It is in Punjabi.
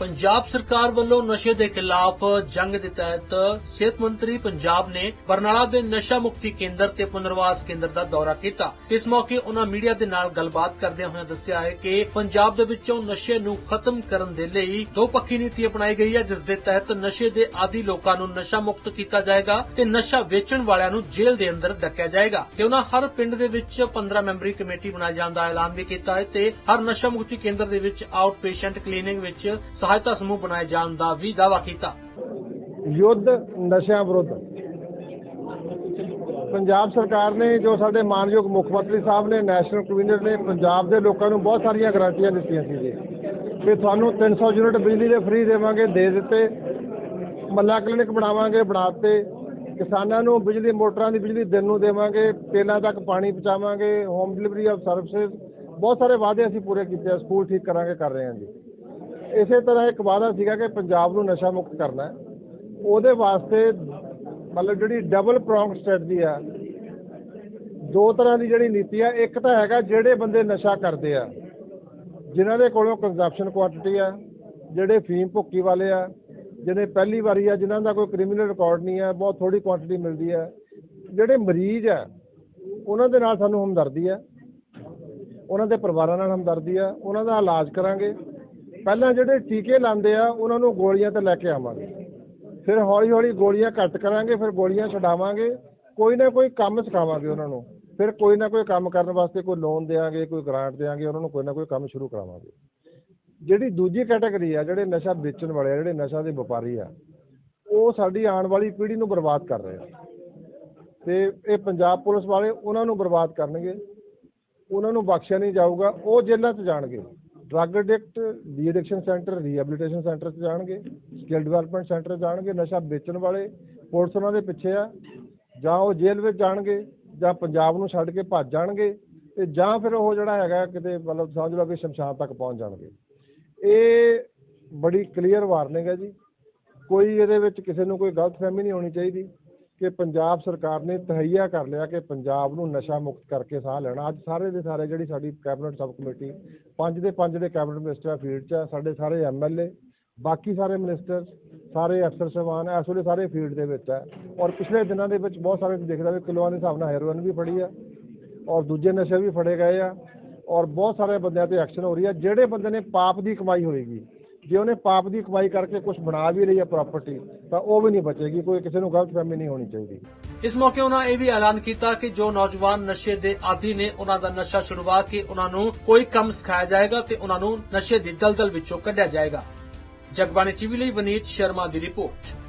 ਪੰਜਾਬ ਸਰਕਾਰ ਵੱਲੋਂ ਨਸ਼ੇ ਦੇ ਖਿਲਾਫ ਜੰਗ ਦੇ ਤਹਿਤ ਸਿਹਤ ਮੰਤਰੀ ਪੰਜਾਬ ਨੇ ਬਰਨਾਲਾ ਦੇ ਨਸ਼ਾ ਮੁਕਤੀ ਕੇਂਦਰ ਤੇ ਪੁਨਰਵਾਸ ਕੇਂਦਰ ਦਾ ਦੌਰਾ ਕੀਤਾ। ਇਸ ਮੌਕੇ ਉਹਨਾਂ ਮੀਡੀਆ ਦੇ ਨਾਲ ਗੱਲਬਾਤ ਕਰਦਿਆਂ ਹੋਇਆਂ ਦੱਸਿਆ ਹੈ ਕਿ ਪੰਜਾਬ ਦੇ ਵਿੱਚੋਂ ਨਸ਼ੇ ਨੂੰ ਖਤਮ ਕਰਨ ਦੇ ਲਈ ਦੋ ਪੱਖੀ ਨੀਤੀ ਅਪਣਾਈ ਗਈ ਹੈ, ਜਿਸ ਦੇ ਤਹਿਤ ਨਸ਼ੇ ਦੇ ਆਦੀ ਲੋਕਾਂ ਨੂੰ ਨਸ਼ਾ ਮੁਕਤ ਕੀਤਾ ਜਾਏਗਾ ਤੇ ਨਸ਼ਾ ਵੇਚਣ ਵਾਲਿਆਂ ਨੂੰ ਜੇਲ੍ਹ ਦੇ ਅੰਦਰ ਡੱਕਿਆ ਜਾਏਗਾ ਤੇ ਉਹਨਾਂ ਹਰ ਪਿੰਡ ਦੇ ਵਿੱਚ 15 ਮੈਂਬਰੀ ਕਮੇਟੀ ਬਣਾਏ ਜਾਣ ਦਾ ਐਲਾਨ ਵੀ ਕੀਤਾ ਹੈ ਤੇ ਹਰ ਨਸ਼ਾ ਮੁਕਤੀ ਕੇਂਦਰ ਦੇ ਵਿੱਚ ਆਊਟ ਪੇਸ਼ੈਂਟ ਕਲੀਨਿਕ ਵਿੱਚ ਸਹਾਇਤਾ ਸਮੂਹ ਬਣਾਏ ਜਾਣ ਦਾ ਵੀ ਦਾਅਵਾ ਕੀਤਾ। ਯੁੱਧ ਨਸ਼ਿਆਂ ਵਿਰੁੱਧ। ਪੰਜਾਬ ਸਰਕਾਰ ਨੇ ਜੋ ਸਾਡੇ ਮਾਨਯੋਗ ਮੁੱਖ ਮੰਤਰੀ ਸਾਹਿਬ ਨੇ, ਨੈਸ਼ਨਲ ਕਨਵੀਨਰ ਨੇ, ਪੰਜਾਬ ਦੇ ਲੋਕਾਂ ਨੂੰ ਬਹੁਤ ਸਾਰੀਆਂ ਗਰੰਟੀਆਂ ਦਿੱਤੀਆਂ ਸੀ ਜੀ। ਕਿ ਤੁਹਾਨੂੰ 300 ਯੂਨਿਟ ਬਿਜਲੀ ਦੇ ਫ੍ਰੀ ਦੇਵਾਂਗੇ, ਦੇ ਦਿੱਤੇ, ਮੱਲਾ ਕਲੀਨਿਕ ਬਣਾਵਾਂਗੇ, ਬਣਾ ਦਿੱਤੇ। ਕਿਸਾਨਾਂ ਨੂੰ ਬਿਜਲੀ, ਮੋਟਰਾਂ ਦੀ ਬਿਜਲੀ ਦਿਨ ਨੂੰ ਦੇਵਾਂਗੇ, ਤੇਲਾਂ ਤੱਕ ਪਾਣੀ ਪਹੁੰਚਾਵਾਂਗੇ ਹੋਮ ਡਿਲੀਵਰੀ ਆਫ ਸਰਵਿਸਿਜ਼ ਬਹੁਤ ਸਾਰੇ ਵਾਅਦੇ ਅਸੀਂ ਪੂਰੇ ਕੀਤੇ ਆ, ਸਕੂਲ ਠੀਕ ਕਰਾਂਗੇ, ਕਰ ਰਹੇ ਹਾਂ ਜੀ। ਇਸੇ ਤਰ੍ਹਾਂ ਇੱਕ ਵਾਅਦਾ ਸੀਗਾ ਕਿ ਪੰਜਾਬ ਨੂੰ ਨਸ਼ਾ ਮੁਕਤ ਕਰਨਾ ਹੈ। ਉਹਦੇ ਵਾਸਤੇ ਮਤਲਬ ਜਿਹੜੀ ਡਬਲ ਪ੍ਰੋਂਗ ਸਟ੍ਰੈਟਜੀ ਆ, ਦੋ ਤਰ੍ਹਾਂ ਦੀ ਜਿਹੜੀ ਨੀਤੀ ਆ। ਇੱਕ ਤਾਂ ਹੈਗਾ ਜਿਹੜੇ ਬੰਦੇ ਨਸ਼ਾ ਕਰਦੇ ਆ, ਜਿਨ੍ਹਾਂ ਦੇ ਕੋਲੋਂ ਕੰਜ਼ੰਪਸ਼ਨ ਕੁਆਂਟੀਟੀ ਆ, ਜਿਹੜੇ ਫੀਮ ਭੁੱਕੀ ਵਾਲੇ ਆ ਜਿਹੜੇ ਪਹਿਲੀ ਵਾਰੀ ਆ, ਜਿਨ੍ਹਾਂ ਦਾ ਕੋਈ ਕ੍ਰਿਮੀਨਲ ਰਿਕਾਰਡ ਨਹੀਂ ਆ, ਬਹੁਤ ਥੋੜੀ ਕੁਆਂਟੀਟੀ ਮਿਲਦੀ ਆ। ਜਿਹੜੇ ਮਰੀਜ਼ ਆ, ਉਹਨਾਂ ਦੇ ਨਾਲ ਸਾਨੂੰ ਹਮਦਰਦੀ ਆ। ਉਹਨਾਂ ਦੇ ਪਰਿਵਾਰਾਂ ਨਾਲ ਹਮਦਰਦੀ ਆ। ਉਹਨਾਂ ਦਾ ਇਲਾਜ ਕਰਾਂਗੇ। ਪਹਿਲਾਂ ਜਿਹੜੇ ਟੀਕੇ ਲਾਉਂਦੇ ਆ, ਉਹਨਾਂ ਨੂੰ ਗੋਲੀਆਂ ਤੇ ਲੈ ਕੇ ਆਵਾਂਗੇ। ਫਿਰ ਹੌਲੀ ਹੌਲੀ ਗੋਲੀਆਂ ਘੱਟ ਕਰਾਂਗੇ, ਫਿਰ ਗੋਲੀਆਂ ਛਡਾਵਾਂਗੇ। ਕੋਈ ਨਾ ਕੋਈ ਕੰਮ ਸਿਖਾਵਾਂਗੇ ਉਹਨਾਂ ਨੂੰ। ਫਿਰ ਕੋਈ ਨਾ ਕੋਈ ਕੰਮ ਕਰਨ ਵਾਸਤੇ ਕੋਈ ਲੋਨ ਦੇਵਾਂਗੇ, ਕੋਈ ਗ੍ਰਾਂਟ ਦੇਵਾਂਗੇ, ਉਹਨਾਂ ਨੂੰ ਕੋਈ ਨਾ ਕੋਈ ਕੰਮ ਸ਼ੁਰੂ ਕਰਾਵਾਂਗੇ। ਜਿਹੜੀ ਦੂਜੀ ਕੈਟਾਗਰੀ ਆ, ਜਿਹੜੇ ਨਸ਼ਾ ਵੇਚਣ ਵਾਲੇ ਆ, ਜਿਹੜੇ ਨਸ਼ਾ ਦੇ ਵਪਾਰੀ ਆ, ਉਹ ਸਾਡੀ ਆਉਣ ਵਾਲੀ ਪੀੜ੍ਹੀ ਨੂੰ ਬਰਬਾਦ ਕਰ ਰਹੇ ਆ। ਤੇ ਇਹ ਪੰਜਾਬ ਪੁਲਿਸ ਵਾਲੇ ਉਹਨਾਂ ਨੂੰ ਬਰਬਾਦ ਕਰਨਗੇ। ਉਹਨਾਂ ਨੂੰ ਬਖਸ਼ਿਆ ਨਹੀਂ ਜਾਊਗਾ, ਉਹ ਜੇਲ੍ਹਾਂ 'ਚ ਜਾਣਗੇ। Drug addict de addiction centre rehabilitation centre 'ਚ ਜਾਣਗੇ ਸਕਿੱਲ ਡਿਵੈਲਪਮੈਂਟ ਸੈਂਟਰ ਜਾਣਗੇ, ਨਸ਼ਾ ਵੇਚਣ ਵਾਲੇ ਪੁਲਿਸ ਉਹਨਾਂ ਦੇ ਪਿੱਛੇ ਆ। ਜਾਂ ਉਹ ਜੇਲ੍ਹ ਵਿੱਚ ਜਾਣਗੇ, ਜਾਂ ਪੰਜਾਬ ਨੂੰ ਛੱਡ ਕੇ ਭੱਜ ਜਾਣਗੇ, ਤੇ ਜਾਂ ਫਿਰ ਉਹ ਜਿਹੜਾ ਹੈਗਾ ਕਿਤੇ ਮਤਲਬ ਸਮਝ ਲਓ ਕਿ ਸ਼ਮਸ਼ਾਨ ਤੱਕ ਪਹੁੰਚ ਜਾਣਗੇ। ਇਹ ਬੜੀ ਕਲੀਅਰ ਵਾਰਨਿੰਗ ਹੈ ਜੀ। ਕੋਈ ਇਹਦੇ ਵਿੱਚ ਕਿਸੇ ਨੂੰ ਕੋਈ ਗਲਤਫਹਿਮੀ ਨਹੀਂ ਹੋਣੀ ਚਾਹੀਦੀ। ਕਿ ਪੰਜਾਬ ਸਰਕਾਰ ਨੇ ਤਹਈਆ ਕਰ ਲਿਆ ਕਿ ਪੰਜਾਬ ਨੂੰ ਨਸ਼ਾ ਮੁਕਤ ਕਰਕੇ ਸਾਹ ਲੈਣਾ। ਅੱਜ ਸਾਰੇ ਦੇ ਸਾਰੇ ਜਿਹੜੀ ਸਾਡੀ ਕੈਬਨਿਟ ਸਬ ਕਮੇਟੀ, ਪੰਜ ਦੇ ਪੰਜ ਦੇ ਕੈਬਨਿਟ ਮਿਨਿਸਟਰ ਫੀਲਡ 'ਚ ਆ, ਸਾਡੇ ਸਾਰੇ ਐਮਐਲਏ ਬਾਕੀ ਸਾਰੇ ਮਿਨਿਸਟਰ ਸਾਰੇ ਅਫਸਰ ਸਾਹਿਬਾਨ ਇਸ ਵੇਲੇ ਸਾਰੇ ਫੀਲਡ ਦੇ ਵਿੱਚ ਹੈ ਔਰ ਪਿਛਲੇ ਦਿਨਾਂ ਦੇ ਵਿੱਚ ਬਹੁਤ ਸਾਰੇ ਦੇਖਦਾ ਵੀ ਕਿਲੋਆਂ ਦੇ ਹਿਸਾਬ ਨਾਲ ਹੈਰੋਇਨ ਵੀ ਫੜੀ ਆ, ਔਰ ਦੂਜੇ ਨਸ਼ੇ ਵੀ ਫੜੇ ਗਏ ਆ, ਔਰ ਬਹੁਤ ਸਾਰੇ ਬੰਦਿਆਂ ਤੇ ਐਕਸ਼ਨ ਹੋ ਰਹੀ ਆ। ਜਿਹੜੇ ਬੰਦੇ ਨੇ ਪਾਪ ਦੀ ਕਮਾਈ ਹੋਏਗੀ ਜੇ ਉਹਨੇ ਪਾਪ ਦੀ ਕਮਾਈ ਕਰਕੇ ਕੁਝ ਬਣਾ ਵੀ ਲਈ ਆ ਪ੍ਰਾਪਰਟੀ ਤਾਂ ਉਹ ਵੀ ਨਹੀਂ ਬਚੇਗੀ, ਕੋਈ ਕਿਸੇ ਨੂੰ ਗਲਤਫਹਿਮੀ ਨਹੀਂ ਹੋਣੀ ਚਾਹੀਦੀ। ਇਸ ਮੌਕੇ ਉਹਨਾਂ ਇਹ ਵੀ ਐਲਾਨ ਕੀਤਾ ਕਿ ਜੋ ਨੌਜਵਾਨ ਨਸ਼ੇ ਦੇ ਆਦੀ ਨੇ, ਉਹਨਾਂ ਦਾ ਨਸ਼ਾ ਛੁਡਵਾ ਕੇ ਉਹਨਾਂ ਨੂੰ ਕੋਈ ਕੰਮ ਸਿਖਾਇਆ ਜਾਏਗਾ ਤੇ ਉਹਨਾਂ ਨੂੰ ਨਸ਼ੇ ਦੀ ਦਲਦਲ ਵਿੱਚੋਂ ਕੱਢਿਆ ਜਾਏਗਾ। ਜਗਬਾਣੀ ਟੀਵੀ ਲਈ ਵਨੀਤ ਸ਼ਰਮਾ ਦੀ ਰਿਪੋਰਟ।